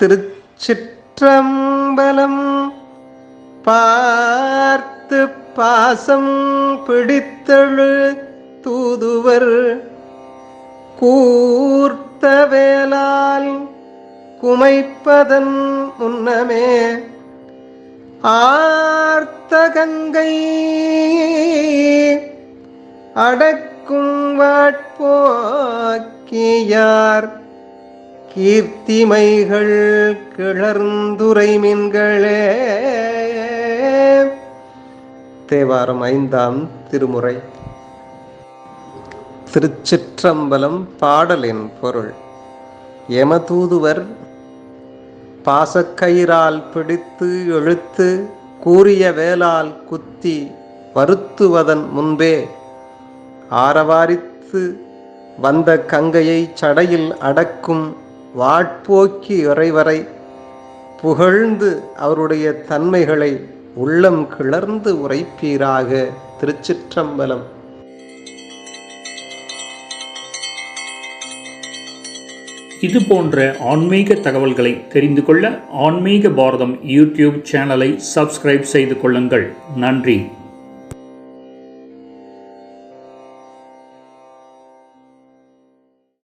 திருச்சிற்றம்பலம் பார்த்து பாசம் பிடித்தழு தூதுவர். கூர்த்த வேலால் குமைப்பதன் முன்னமே ஆர்த்த கங்கை அடக்கும் வாட்போக்கியார். கீர்த்திமைகள் கிளர்ந்துரை மீன்களே தேவாரம் ஐந்தாம் திருமுறை. திருச்சிற்றம்பலம் பாடலின் பொருள். எமதூதுவர் பாசக்கயிறால் பிடித்து இழுத்து கூறிய வேலால் குத்தி வருத்துவதன் முன்பே ஆரவாரித்து வந்த கங்கையை சடையில் அடக்கும் வாட்போக்கி இறைவரை புகழ்ந்து அவருடைய தன்மைகளை உள்ளம் கிளர்ந்து உரைப்பீராக திருச்சிற்றம்பலம். இது போன்ற ஆன்மீக தகவல்களை தெரிந்து கொள்ள ஆன்மீக பாரதம் யூடியூப் சேனலை சப்ஸ்கிரைப் செய்து கொள்ளுங்கள். நன்றி.